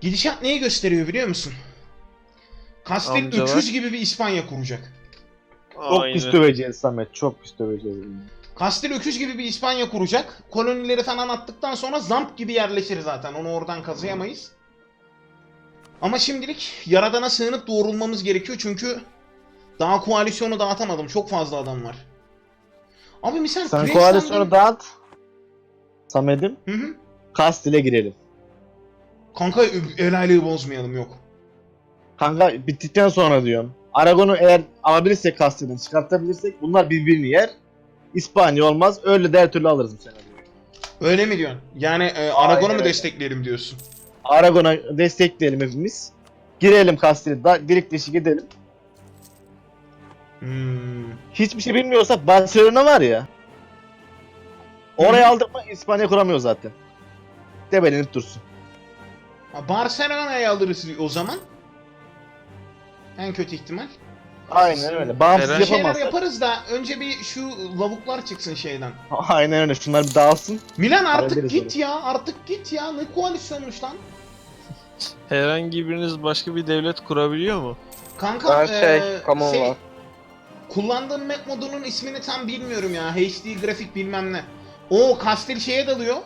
Gidişat neyi gösteriyor biliyor musun? Kastil Amcalar. öküz gibi bir İspanya kuracak. Çok Aynen. pis döveceğiz Samet. Çok pis döveceğiz. Kastil öküz gibi bir İspanya kuracak. Kolonileri falan attıktan sonra zamp gibi yerleşir zaten. Onu oradan kazıyamayız. Ama şimdilik Yaradan'a sığınıp doğrulmamız gerekiyor çünkü daha koalisyonu dağıtamadım. Çok fazla adam var. Abi misal Sen koalisyonu dağıt. Samet'im. Hı hı. Kastil'e girelim. Kanka el aylığı bozmayalım yok. Kanka bittikten sonra diyorum. Aragon'u eğer alabilirsek Kastil'den çıkartabilirsek bunlar birbirini yer. İspanya olmaz. Öyle de her türlü alırız bu sene. Öyle mi diyorsun? Yani e, Aragon'u mu öyle. destekleyelim diyorsun? Aragon'a destekleyelim hepimiz. Girelim Kastil'e. Da, delik deşik edelim. Hmm. Hiçbir şey bilmiyorsak Barcelona var ya. Oraya aldık mı İspanya kuramıyor zaten. Debelenip dursun. Ha, Barcelona'yı alırız o zaman. En kötü ihtimal. Aynen öyle. Bağımsız Herhangi- şeyler yapamazsak. yaparız da önce bir şu lavuklar çıksın şeyden. Aynen öyle. Şunlar bir dağılsın. Milan artık Hallederiz git onu. ya artık git ya ne koalisyonmuş lan. Herhangi biriniz başka bir devlet kurabiliyor mu? Kanka Her şey, eee, common şey, var. kullandığım map modunun ismini tam bilmiyorum ya. HD grafik bilmem ne. O Kastil şeye dalıyor.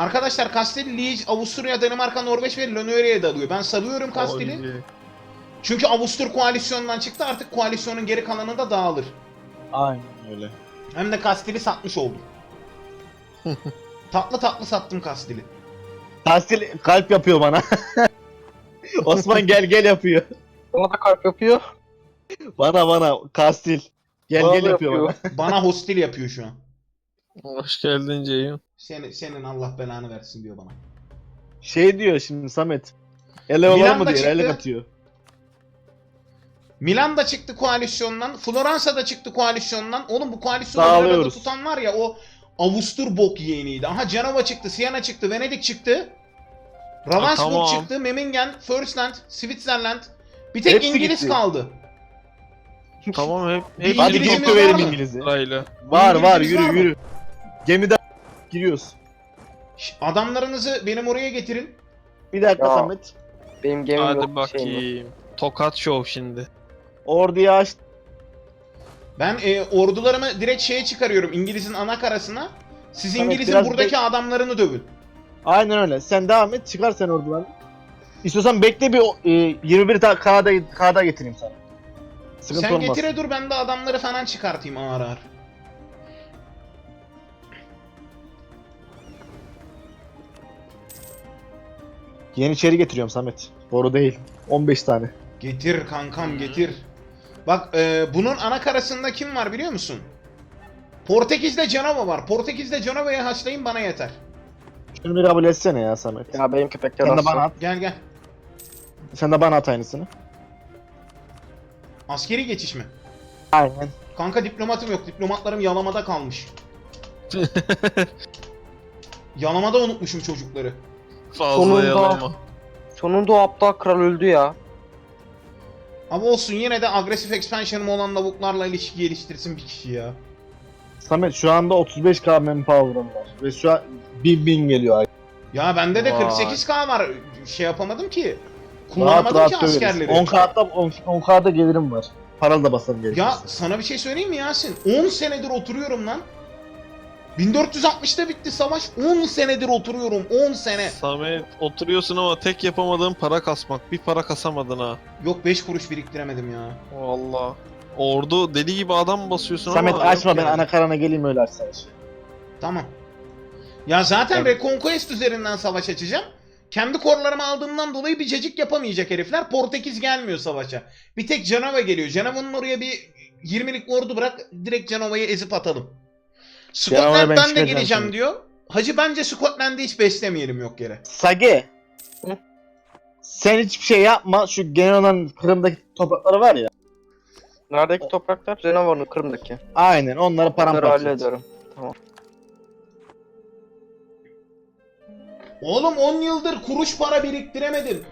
Arkadaşlar Kastil, Liege, Avusturya, Danimarka, Norveç ve Lönorya'ya dalıyor. Ben salıyorum Kastil'i. Oy. Çünkü Avustur koalisyondan çıktı artık koalisyonun geri kalanı da dağılır. Aynen öyle. Hem de Kastil'i satmış oldum. tatlı tatlı sattım Kastil'i. Kastil kalp yapıyor bana. Osman gel gel yapıyor. Bana da kalp yapıyor. Bana bana Kastil. Gel Bana gel yapıyor, yapıyor. bana. Bana hostil yapıyor şu an. Hoş geldin Ceyhun. Seni, senin Allah belanı versin diyor bana. Şey diyor şimdi Samet. Ele mu da diyor. Ele atıyor. Milan da çıktı koalisyondan. Floransa da çıktı koalisyondan. Oğlum bu koalisyonu Dağılıyoruz. tutan var ya o Avustur bok yeğeniydi. Aha Cenova çıktı, Siena çıktı, Venedik çıktı. Ravensburg tamam. çıktı, Memmingen, Firstland, Switzerland. Bir tek Hepsi İngiliz gitti. kaldı. Tamam hep Bir hep Hadi dövelim mı? İngiliz'i. Var var yürü mı? yürü. Gemiden giriyoruz. Şş, Adamlarınızı benim oraya getirin. Bir dakika Ya. Samet. Benim gemim yok. Hadi şeyim yok. bakayım. Tokat show şimdi. Orduyu aç. Ben e, ordularımı direkt şeye çıkarıyorum. İngiliz'in ana karasına. Siz İngiliz'in biraz buradaki adamlarını dövün. Aynen öyle. Sen devam et. Çıkar sen ordularını. İstiyorsan bekle bir o- e, 21 ta kağıda, kağıda getireyim sana. Sıkıntı Sen olmaz. getire dur ben de adamları falan çıkartayım ağır ağır. Yeniçeri getiriyorum Samet. Doğru değil. 15 tane. Getir kankam getir. Bak e, bunun ana karasında kim var biliyor musun? Portekiz'de Cenova var. Portekiz'de Cenova'yı haşlayın bana yeter. Şunu bir kabul etsene ya Samet. Ya benim köpekler Sen de bana at. Gel gel. Sen de bana at aynısını. Askeri geçiş mi? Aynen. Kanka diplomatım yok. Diplomatlarım yalamada kalmış. Yalamada unutmuşum çocukları. Fazla Sonunda. yalama. Sonunda o aptal kral öldü ya. Ama olsun yine de agresif expansion'ım olan lavuklarla ilişki geliştirsin bir kişi ya. Samet şu anda 35k manpower'ım var. Ve şu an 1000 bin geliyor ay. Ya bende de Vay. 48k var. Şey yapamadım ki. Rahat Kullanamadım rahat ki döveriz. askerleri. 10k'da 10, 10k'da gelirim var. Paralı da basarım gerekirse. Ya sana bir şey söyleyeyim mi Yasin? 10 senedir oturuyorum lan. 1460'da bitti savaş. 10 senedir oturuyorum. 10 sene. Samet oturuyorsun ama tek yapamadığın para kasmak. Bir para kasamadın ha. Yok 5 kuruş biriktiremedim ya. Valla. Ordu deli gibi adam basıyorsun Samet ama açma yok ben yani. ana karana geleyim öyle aç savaşı. Tamam. Ya zaten Evet. Reconquest üzerinden savaş açacağım. Kendi korlarımı aldığımdan dolayı bir cacık yapamayacak herifler. Portekiz gelmiyor savaşa. Bir tek Cenova geliyor. Cenova'nın oraya bir 20'lik ordu bırak. Direkt Cenova'yı ezip atalım. Scotland'dan da geleceğim diyor. Hacı bence Scotland'ı hiç beslemeyelim yok yere. Sage. Hı? Sen hiçbir şey yapma. Şu Genoa'nın Kırım'daki toprakları var ya. Neredeki topraklar? Renova'nın Kırım'daki. Aynen onları Onları paramparça. et. hallederim. Oğlum 10 yıldır kuruş para biriktiremedim.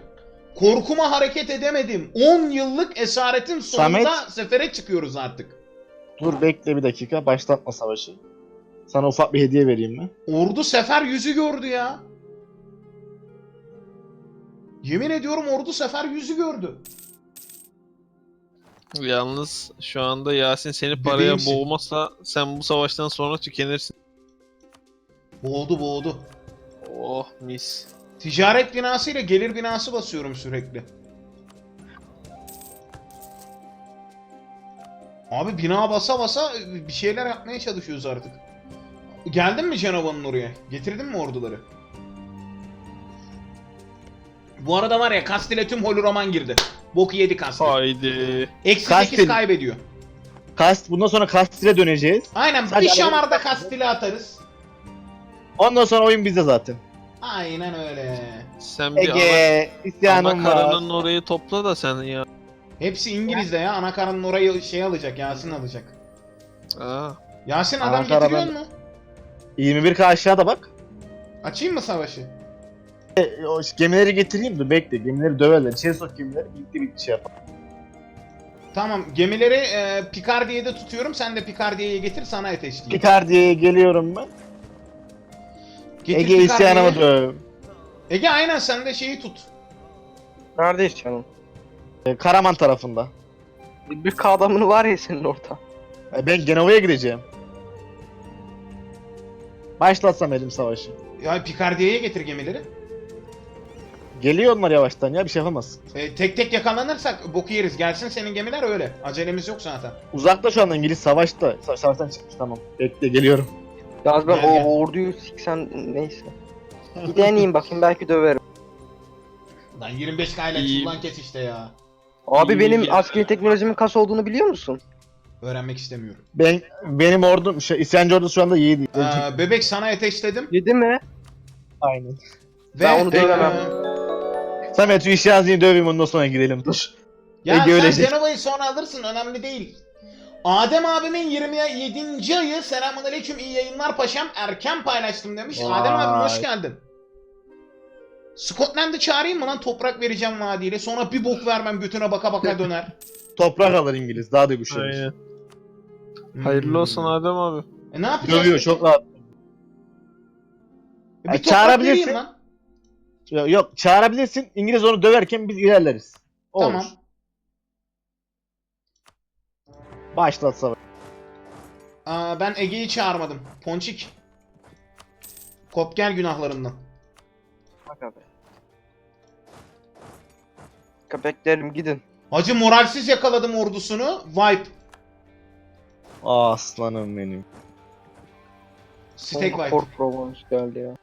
Korkuma hareket edemedim. 10 yıllık esaretin sonunda Samet. sefere çıkıyoruz artık. Dur bekle bir dakika. Başlatma savaşı. Sana ufak bir hediye vereyim ben. Ordu sefer yüzü gördü ya. Yemin ediyorum ordu sefer yüzü gördü. Yalnız şu anda Yasin seni paraya Bebeğimsin. boğmazsa sen bu savaştan sonra tükenirsin. Boğdu boğdu. Oh mis. Ticaret binası ile gelir binası basıyorum sürekli. Abi bina basa basa bir şeyler yapmaya çalışıyoruz artık. Geldin mi Cenova'nın oraya? Getirdin mi orduları? Bu arada var ya Kastil'e tüm Holuroman girdi. Boku yedi Kastil. Haydi. Eksi Kastil. 8 kaybediyor. Kast, bundan sonra Kastil'e döneceğiz. Aynen Sadece bir şamarda Kastil'e atarız. Ondan sonra oyun bizde zaten. Aynen öyle. Sen bir ana, Ege, isyanım var. anakarının orayı topla da sen ya. Hepsi İngiliz'de ya. Anakara'nın orayı şey alacak. Yasin alacak. Aa, Yasin adam Ankara getiriyor mu? 21K aşağıda bak. Açayım mı savaşı? E, o gemileri getireyim de bekle. Gemileri döverler. İçeri sok gemileri. Birlikte bir şey yapalım. Tamam gemileri e, Picardia'da tutuyorum. Sen de Picardia'yı getir sana ateşleyeyim. Picardia'ya geliyorum ben. Getir Ege isyanımı Picardia'yı. döv. Ege aynen sen de şeyi tut. Neredeyiz canım? E, Karaman tarafında. Bir K adamın var ya senin orada. E, ben Genova'ya gideceğim. Başlatsam elim savaşı. Ya Picardia'ya getir gemileri. Geliyor onlar yavaştan ya bir şey yapamaz. E, tek tek yakalanırsak boku yeriz. Gelsin senin gemiler öyle. Acelemiz yok zaten. Uzakta şu anda İngiliz savaşta. Sa- savaştan çıkmış tamam. Bekle geliyorum. Yalnız ben Gel, gel. o orduyu siksen neyse. Bir deneyeyim bakayım belki döverim. Lan 25 kayla İyi. çullan kes işte ya. Abi İyi benim askeri teknolojimin kas olduğunu biliyor musun? Öğrenmek istemiyorum. Ben benim ordum şey, isyancı ordusu şu anda 7. Ee, bebek sana ateşledim. Yedi mi? Aynen. Ve Ben onu dövemem. e, Samet şu işyancıyı döveyim ondan sonra gidelim dur. Ya Ege sen ölecek. Cenova'yı sonra alırsın önemli değil. Adem abimin 27. ayı selamünaleyküm iyi yayınlar paşam erken paylaştım demiş. Vay. Adem abim hoş geldin. Scotland'ı çağırayım mı lan toprak vereceğim vadiyle sonra bir bok vermem götüne baka baka döner. Toprak alır İngiliz daha da güçlenir. aynen. Hmm. Hayırlı olsun Adem abi. E ne yapacağız? Dövüyor çok rahat. E, Bir toprak çağırabilirsin. vereyim lan. Yok, yok çağırabilirsin İngiliz onu döverken biz ilerleriz. Olur. Tamam. Başlat savaş. Aa, ben Ege'yi çağırmadım. Ponçik. Kop gel günahlarından. Bak abi. Köpeklerim gidin. Hacı moralsiz yakaladım ordusunu. Vibe. Aslanım benim. Steak vibe. Fort Provence geldi ya.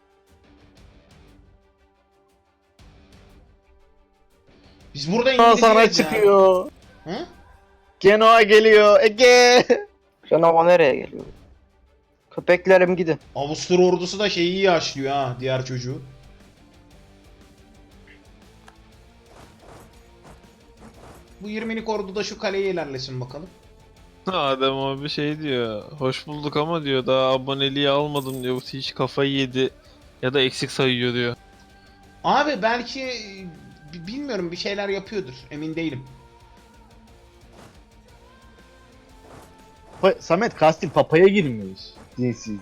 Biz burada İngilizceyiz sana ya. çıkıyor. Hı? Genoa geliyor. Ege. Cenava nereye geliyor? Köpeklerim gidin. Avusturya ordusu da şeyi iyi aşlıyor ha diğer çocuğu. Bu 20'lik ordu da şu kaleye ilerlesin bakalım. Adem abi şey diyor. Hoş bulduk ama diyor daha aboneliği almadım diyor. Bu hiç kafayı yedi. Ya da eksik sayıyor diyor. Abi belki bilmiyorum bir şeyler yapıyordur. Emin değilim. Pa- Samet Kastil papaya girmiş. Dinsiz.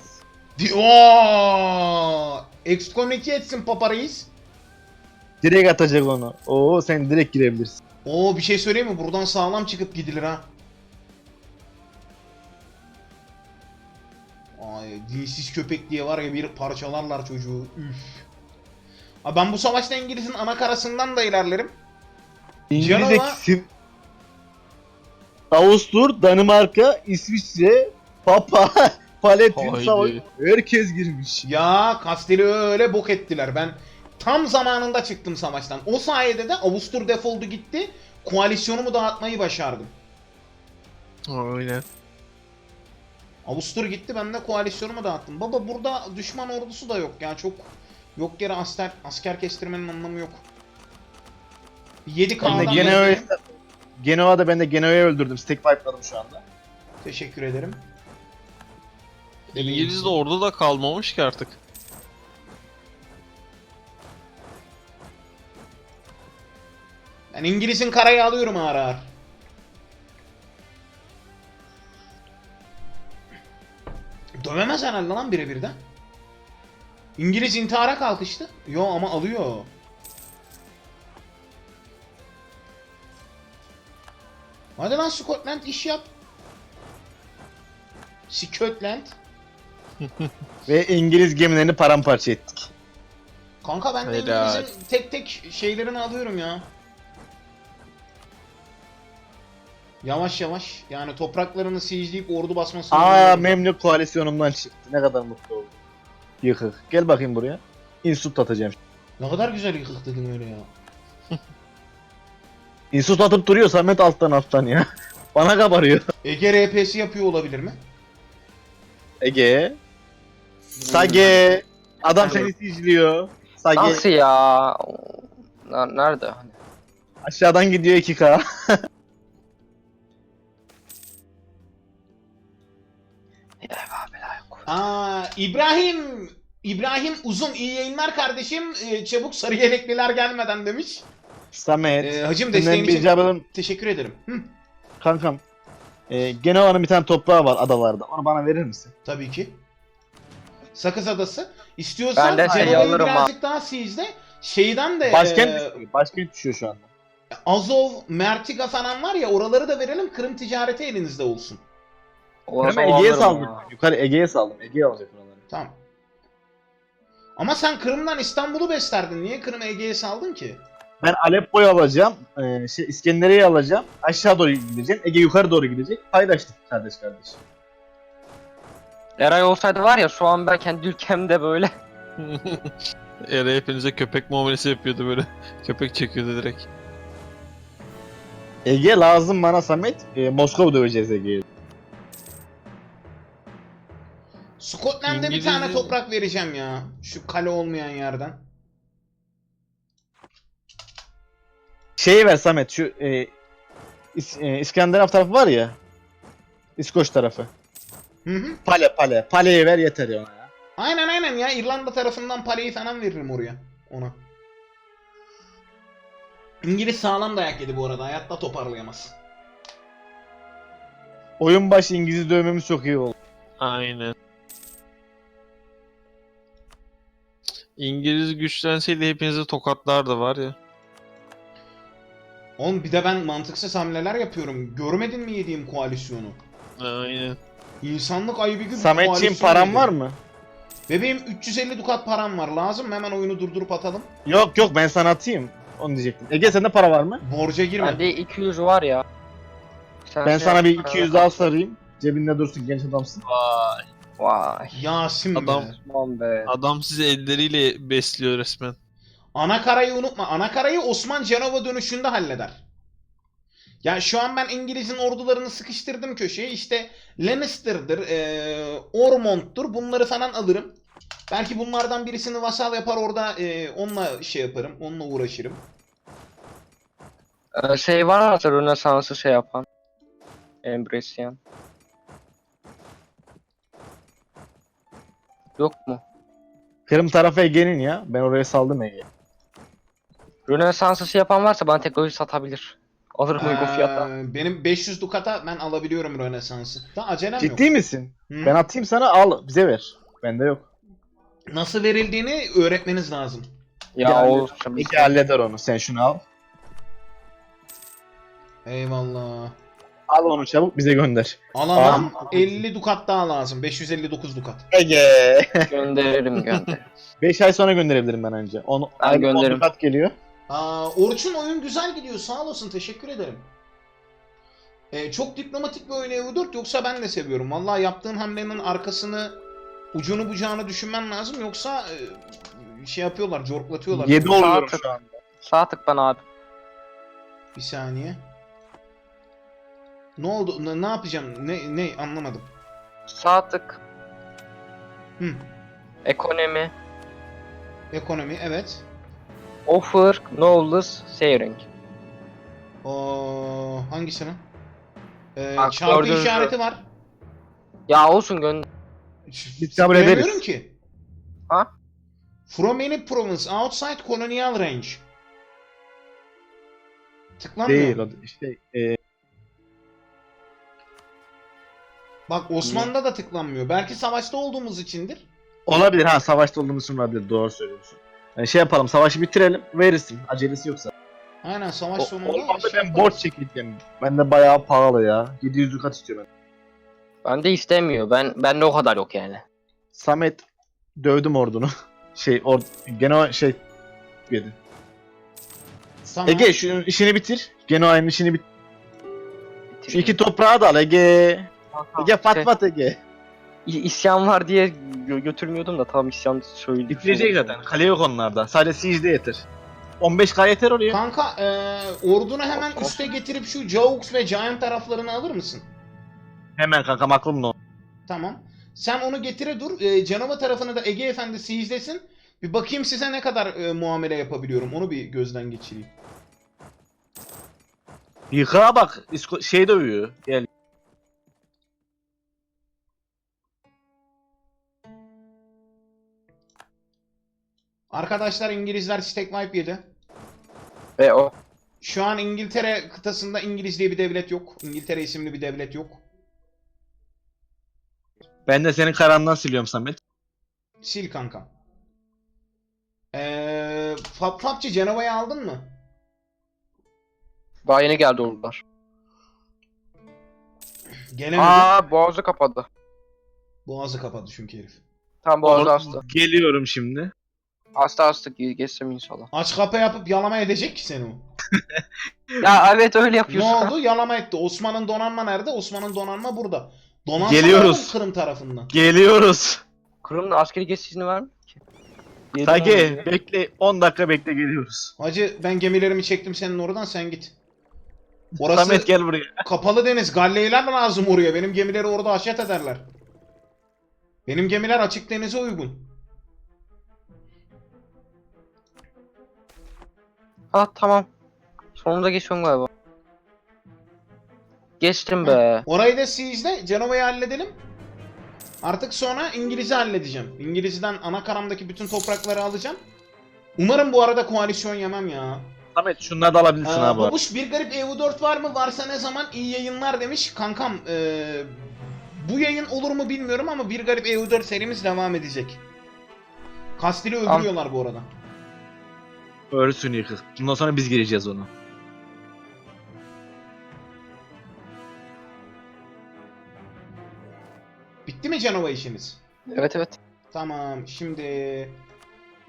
Di Oo! Excommunicate etsin Papa Reis. Direkt atacak onu. Oo sen direkt girebilirsin. Oo bir şey söyleyeyim mi? Buradan sağlam çıkıp gidilir ha. Ay dinsiz köpek diye var ya bir parçalarlar çocuğu. Üf. Abi ben bu savaşta İngiliz'in ana karasından da ilerlerim. İngiliz eksim. Avustur, Danimarka, İsviçre, Papa, Palatin Haydi. savaş. Herkes girmiş. Ya Kastel'i öyle bok ettiler. Ben tam zamanında çıktım savaştan. O sayede de Avustur defoldu gitti. Koalisyonumu dağıtmayı başardım. Aynen. Avustur gitti ben de koalisyonumu dağıttım. Baba burada düşman ordusu da yok ya çok yok yere asker asker kestirmenin anlamı yok. 7 Ben de K'dan Genoa'yı Genoa'da ben de Genoa'yı öldürdüm. Stack wipe'ladım şu anda. Teşekkür ederim. İngiliz de orada da kalmamış ki artık. Ben İngiliz'in karayı alıyorum ağır ağır. Dövemez herhalde lan bire. İngiliz intihara kalkıştı. Yo ama alıyor. Hadi lan Scotland iş yap. Scotland. Ve İngiliz gemilerini paramparça ettik. Kanka ben de İngiliz'in tek tek şeylerini alıyorum ya. Yavaş yavaş yani topraklarını siege'leyip ordu basmasını Aa. Memlük koalisyonumdan çıktı. Ne kadar mutlu oldum. Yıkık. Gel bakayım buraya. Insult atacağım. Ne kadar güzel yıkık dedin öyle ya. Insult atıp duruyor Samet alttan alttan ya. Bana kabarıyor. Ege RP'si yapıyor olabilir mi? Ege. Sage. Adam seni izliyor. Sage Nasıl ya? Nerede? Hani? aşağıdan gidiyor 2K. Aa İbrahim İbrahim uzun iyi yayınlar kardeşim. Ee, çabuk sarı yelekliler gelmeden demiş. Samet. Ee, hacım desteğin için teşekkür ederim. Hı, kankam. E, Genova'nın bir tane toprağı var adalarda. Onu bana verir misin? tabii ki. Sakız Adası. İstiyorsan Ben de şey Cenova'yı alırım birazcık daha siege'le. Şeyden de Başkent e, başkent düşüyor şu anda. Azov, Mertiga falan var ya oraları da verelim. Kırım ticareti elinizde olsun. O Hem zaman Ege'ye saldım. ya. Yukarı Ege'ye saldım. Ege'ye alacak oraları. Tamam. Ama sen Kırım'dan İstanbul'u beslerdin. Niye Kırım'ı Ege'ye saldın ki? Ben Aleppo'yu alacağım. E, şey, İskenderiye'yi alacağım. Aşağı doğru gideceğim. Ege yukarı doğru gidecek. Paylaştık kardeş kardeş. Eray olsaydı var ya şu an ben kendi ülkemde böyle. Ere hepinize köpek muamelesi yapıyordu böyle. Köpek çekiyordu direkt. Ege lazım bana Samet. E, Moskova döveceğiz Ege'yi. Scotland'e bir tane toprak vereceğim ya. Şu kale olmayan yerden. Şeyi ver Samet şu e, İs, e, İskandinav tarafı var ya. İskoç tarafı. Hı hı. Pale pale. Paleyi ver yeter ya ona ya. Aynen aynen ya. İrlanda tarafından parayı falan veririm oraya. Ona. İngiliz sağlam dayak yedi bu arada. Hayatta toparlayamaz. Oyun başı İngiliz dövmemiz çok iyi oldu. Aynen. İngiliz güçlenseydi hepinizi tokatlardı var ya. Oğlum bir de ben mantıksız hamleler yapıyorum. Görmedin mi yediğim koalisyonu? Aynen. İnsanlık ayıbı gibi bir Sametciğim koalisyon param yedim. var mı? Bebeğim 350 dukat param var. Lazım mı? Hemen oyunu durdurup atalım. Yok yok ben sana atayım. Onu diyecektim. Ege sende para var mı? Borca girme. Bende 200 var ya. Sen Ben şey sana bir yap, 200 para daha sarayım. Cebinde dursun genç adamsın. Vay. Vay. Yasin Adam- be. Aman be. Adam sizi elleriyle besliyor resmen. Anakarayı unutma. Anakarayı Osman Cenova dönüşünde halleder. Ya şu an ben İngiliz'in ordularını sıkıştırdım köşeye. İşte Lannister'dır, eee Ormond'dur. Bunları falan alırım. Belki bunlardan birisini vasal yapar orada eee, onunla şey yaparım. Onunla uğraşırım. Ee, şey var mı Rönesans'ı şey yapan? Embresian. Yok mu? Kırım tarafı Ege'nin ya. Ben oraya saldım Ege'yi. Rönesans'ı şey yapan varsa bana teknoloji satabilir. Alırım uygun fiyata. Benim 500 dukata ben alabiliyorum Rönesans'ı. Da acelem yok. Ciddi misin? Hı. Ben atayım sana al bize ver. Bende yok. Nasıl verildiğini öğretmeniz lazım. Ya Yani- olsun. Ege halleder onu. Sen şunu al. Eyvallah. Al onu çabuk bize gönder. Alamam. Tamam. 50 dukat daha lazım. 559 dukat. Ege. Gönderirim gönder. 5 ay sonra gönderebilirim ben önce. Onu Ben Ay, gönderirim. on kat geliyor. Aa, Orçun oyun güzel gidiyor. Sağ olasın. Teşekkür ederim. Ee, çok diplomatik bir oyun EU4 yoksa ben de seviyorum. Vallahi yaptığın hamlenin arkasını ucunu bucağını düşünmen lazım yoksa e, şey yapıyorlar, corklatıyorlar. 7 oluyorum Saat- şu an. Sağ tık bana abi. Bir saniye. Ne oldu? Ne, ne yapacağım? Ne ne anlamadım. Sağ tık. Hı. Ekonomi. Ekonomi evet. Offer. Knowledge. Sharing. O hangisinin? Ee, Bak, çarpı gördüğünüz işareti var. Ya olsun gönder. Biz kabul ederiz. Tıklayamıyorum ki. Ha? From any province outside colonial range. Tıklanmıyor. Değil o işte e, Bak Osmanlı'da da tıklanmıyor. Belki savaşta olduğumuz içindir. olabilir ha savaşta olduğumuz için olabilir doğru söylüyorsun. Yani şey yapalım savaşı bitirelim verirsin acelesi yoksa. Aynen savaş O- sonunda Olmadı şey ben yaparız. borç çekeceğim. Ben de bayağı pahalı ya. 700 kat istiyor ben. Ben de istemiyor. Ben ben de o kadar yok yani. Samet dövdüm ordunu. Şey or gene o şey yedi. Tamam. Ege şu işini bitir. Gene aynı işini bitir. Şu iki toprağı da al Ege. Ege Fatma Ege. İ- isyan var diye gö- götürmüyordum da tam isyan söyledi. Bitirecek zaten. Kale yok onlarda. Sadece siege'de yeter. 15k yeter oraya. Kanka eee ordunu hemen üste getirip şu Jaux ve Giant taraflarını alır mısın? Hemen kankam aklımda o. Tamam. Sen onu getire dur. Eee Cenova tarafını da Ege Efendi siege'lesin. Bir bakayım size ne kadar eee, muamele yapabiliyorum. Onu bir gözden geçireyim. Yıkığa bak. İsko- şey dövüyor. Gel. Arkadaşlar İngilizler stack wipe yedi. Ve o. Şu an İngiltere kıtasında İngiliz diye bir devlet yok. İngiltere isimli bir devlet yok. Ben de senin karandan siliyorum Samet. Sil kanka. Eee Fab Fabçı Cenova'yı aldın mı? Daha yeni geldi oldular. Gelemedi. Aa boğazı kapadı. Boğazı kapadı çünkü herif. Tam boğazı Or- hasta. Geliyorum şimdi. Hasta hasta ge- geçsem inşallah. Aç kapı yapıp yalama edecek ki seni o. Ya evet öyle Ne yapıyorsun. oldu? Yalama etti. Osman'ın donanma nerede? Osman'ın donanma burada. Donanma Geliyoruz. Kırım tarafından. Geliyoruz. Kırım'da askeri geçiş izni var mı ki? Tane. bekle 10 dakika bekle geliyoruz. Hacı ben gemilerimi çektim senin oradan sen git. Orası Samet gel buraya. kapalı deniz. Galleyler lazım oraya. Benim gemileri orada haşet ederler. Benim gemiler açık denize uygun. Ah tamam. Sonunda geçiyorum galiba. Geçtim be. Orayı da siege'le Cenova'yı halledelim. Artık sonra İngiliz'i halledeceğim. İngiliz'den ana karamdaki bütün toprakları alacağım. Umarım bu arada koalisyon yemem ya. Samet şunları da alabilirsin Aa, abi. babuş bir garip EU4 var mı? Varsa ne zaman? iyi yayınlar demiş. Kankam ee, bu yayın olur mu bilmiyorum ama bir garip EU4 serimiz devam edecek. Kastil'i öldürüyorlar bu arada. Örsün yıkık. Bundan sonra biz gireceğiz onu. Bitti mi Cenova işiniz? Evet evet. Tamam şimdi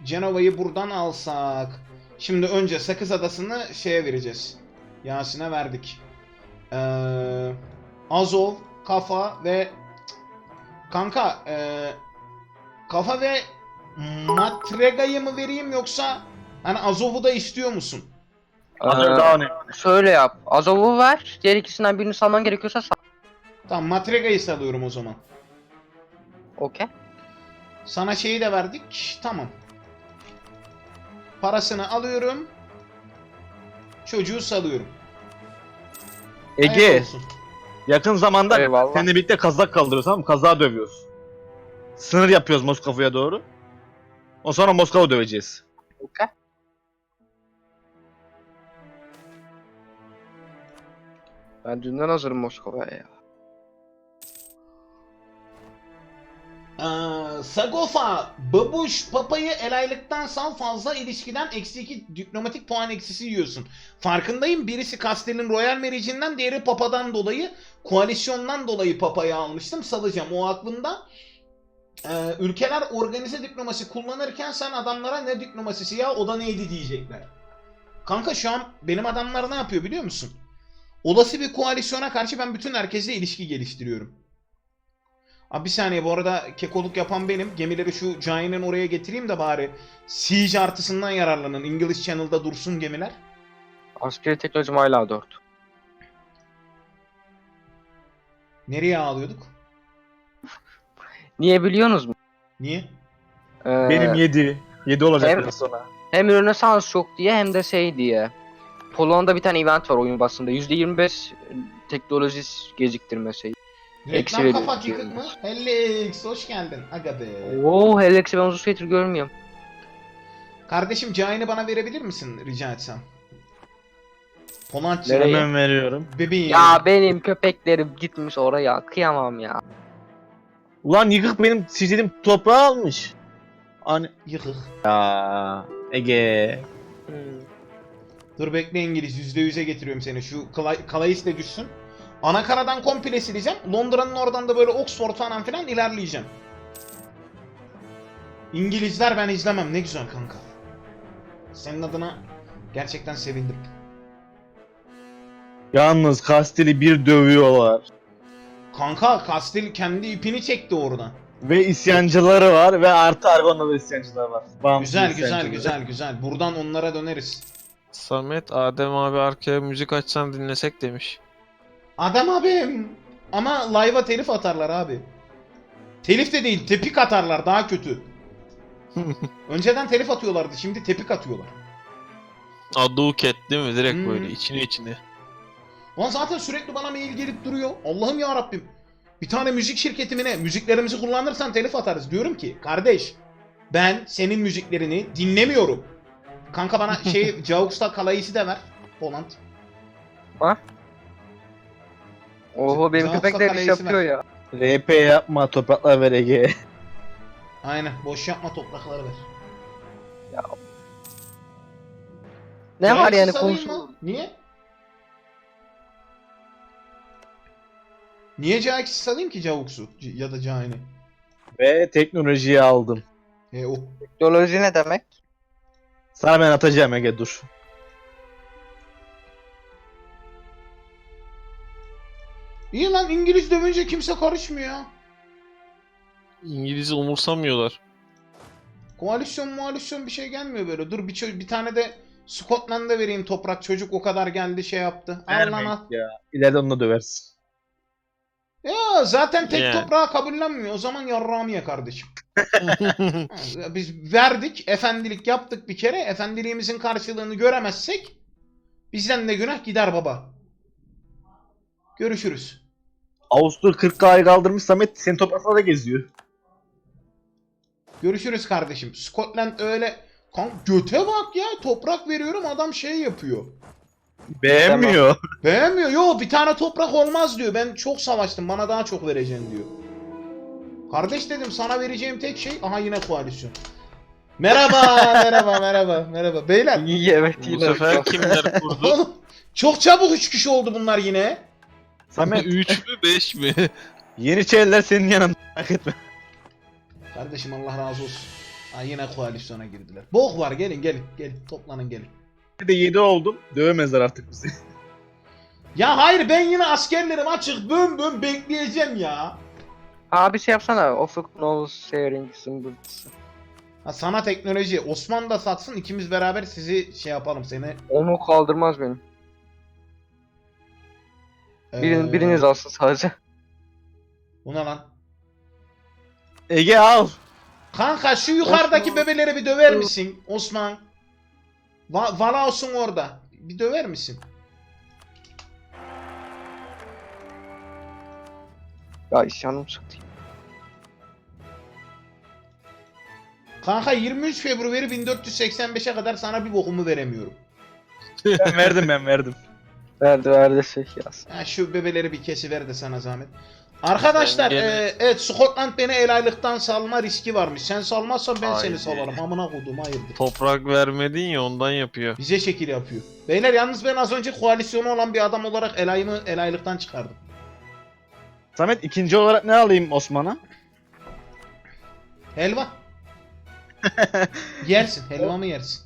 Cenova'yı buradan alsak. Şimdi önce Sakız Adası'nı şeye vereceğiz. Yasin'e verdik. Ee, Azov, Kafa ve Kanka ee, Kafa ve Matrega'yı mı vereyim yoksa hani Azov'u da istiyor musun? Ee? Şöyle yap. Azov'u ver. Diğer ikisinden birini salman gerekiyorsa sal. Tamam Matrega'yı salıyorum o zaman. Okey. Sana şeyi de verdik. Tamam. Parasını alıyorum. Çocuğu salıyorum. Ege yakın zamanda Eyvallah. seninle birlikte kazak kaldırıyoruz tamam mı? Kazağı dövüyoruz. Sınır yapıyoruz Moskova'ya doğru. O sonra Moskova döveceğiz. Okey. Ben dünden hazırım Moskova'ya ya. Ee, Sagofa, Babuş, Papa'yı el aylıktan sal fazla ilişkiden eksi 2 diplomatik puan eksisi yiyorsun. Farkındayım birisi Kastel'in Royal Marriage'inden diğeri Papa'dan dolayı koalisyondan dolayı Papa'yı almıştım salacağım o aklımda. Ee, ülkeler organize diplomasi kullanırken sen adamlara ne diplomasisi ya o da neydi diyecekler. Kanka şu an benim adamlar ne yapıyor biliyor musun? Olası bir koalisyona karşı ben bütün herkesle ilişki geliştiriyorum. Abi bir saniye bu arada kekoluk yapan benim. Gemileri şu Giant'ın oraya getireyim de bari. Siege artısından yararlanın. English Channel'da dursun gemiler. Askeri teknolojim hala 4. Nereye alıyorduk? Niye biliyorsunuz mu? Niye? Ee, Benim 7. 7 olacak Hem- biraz sonra. hem Rönesans yok diye hem de şey diye. Polonya'da bir tane event var oyun basında. %25 teknoloji geciktirme şey. Eksi Reklam veriyor. kafa yıkık mı? Helix hoş geldin. Aga be. Oo, Helix'i ben uzun süredir görmüyorum. Kardeşim Giant'ı bana verebilir misin rica etsem? Nereye? Hemen veriyorum. Bebeğim. Ya benim köpeklerim gitmiş oraya. Kıyamam ya. Ulan yıkık benim sicilim toprağı almış. Hani Yıkık. ya Ege. Dur bekle İngiliz %100'e getiriyorum seni. Şu Calais de düşsün. Anakaradan komple sileceğim. Londra'nın oradan da böyle Oxford falan filan ilerleyeceğim. İngilizler ben izlemem. Ne güzel kanka. Senin adına gerçekten sevindim. Yalnız Kastil'i bir dövüyorlar. Kanka Kastil kendi ipini çekti oradan. Ve isyancıları var ve artı Argon'da da isyancılar var. Bağımsız Güzel güzel güzel güzel. Buradan onlara döneriz. Samet Adem abi arkaya müzik açsan dinlesek demiş. Adam abim. Ama live'a telif atarlar abi. Telif de değil, tepik atarlar daha kötü. Önceden telif atıyorlardı, şimdi tepik atıyorlar. Aduket değil mi? Direkt Hmm. böyle içine içine. Lan zaten sürekli bana mail gelip duruyor. Allah'ım ya Rabbim. Bir tane müzik şirketimine müziklerimizi kullanırsan telif atarız. Diyorum ki kardeş ben senin müziklerini dinlemiyorum. Kanka bana şey Jaux'ta Kalais'i de ver. Poland. Oho benim Cevapsa köpekler iş kaleysi yapıyor ya. RP yapma topraklar ver Ege. Aynen boş yapma toprakları ver. Ne var yani salayım konusu? Niye? Niye Jaux'u salayım ki Jaux'u C- ya da Cahin'i? Ve teknolojiyi aldım. E o. Teknoloji ne demek? Sana ben atacağım Ege dur. İyi lan İngiliz dövünce kimse karışmıyor. İngiliz'i umursamıyorlar. Koalisyon mualisyon bir şey gelmiyor böyle. Dur bir, ço- bir tane de Scotland'a vereyim toprak. Çocuk o kadar geldi şey yaptı. Al lan Vermeyin al. ya. İleride onu da döversin. Ya zaten tek Yani. toprağa kabullenmiyor. O zaman yarrağımı ye kardeşim. Biz verdik. Efendilik yaptık bir kere. Efendiliğimizin karşılığını göremezsek bizden de günah gider baba. Görüşürüz. Avustur 40K'yı kaldırmış Samet senin topraklarda geziyor. Görüşürüz kardeşim. Scotland öyle... Kanka göte bak ya. Toprak veriyorum adam şey yapıyor. Beğenmiyor. Beğenmiyor. Yo bir tane toprak olmaz diyor. Ben çok savaştım. Bana daha çok vereceksin diyor. Kardeş dedim sana vereceğim tek şey aha yine koalisyon. Merhaba, merhaba, merhaba, merhaba. Beyler. İyi evet Bu yine. sefer kimler kurdu? Oğlum çok çabuk 3 kişi oldu bunlar yine. Samet 3 mü 5 mi? Yeniçeriler senin yanında. Merak etme. Kardeşim Allah razı olsun. Ha yine koalisyona girdiler. Bok var gelin gelin gelin toplanın gelin. Bir de 7 oldum. Dövemezler artık bizi. Ya hayır ben yine askerlerim açık bön bön bekleyeceğim ya. Abi şey yapsana. Ufuk knows sharing symbols. Ha, sana teknoloji Osman da satsın ikimiz beraber sizi şey yapalım seni. Onu kaldırmaz benim. Birin, Ee, biriniz alsın sadece. Bu ne lan? Ege al. Kanka şu yukarıdaki Osman. bebeleri bir döver misin Osman? Va Vala olsun orada. Bir döver misin? Ya isyanım çıktı. Kanka 23 Februari 1485'e kadar sana bir bokumu veremiyorum. Ben verdim ben verdim. Verdi verdi şey yaz. Ha, şu bebeleri bir kesiver de sana zahmet. Arkadaşlar Sen gene- e, evet Scotland beni el aylıktan salma riski varmış. Sen salmazsan ben seni Haydi. salarım. Amına kodum hayırdır. Toprak vermedin ya ondan yapıyor. Bize şekil yapıyor. Beyler yalnız ben az önce koalisyonu olan bir adam olarak el ayımı el aylıktan çıkardım. Samet ikinci olarak ne alayım Osman'a? Helva. yersin. Helvamı yersin.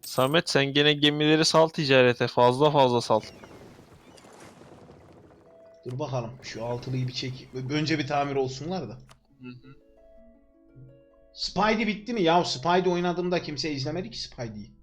Samet sen gene gemileri sal ticarete. Fazla fazla sal. Dur bakalım. Şu altılıyı bir çek. Önce bir tamir olsunlar da. Spidey bitti mi? Ya Spidey oynadığımda kimse izlemedi ki Spidey'i.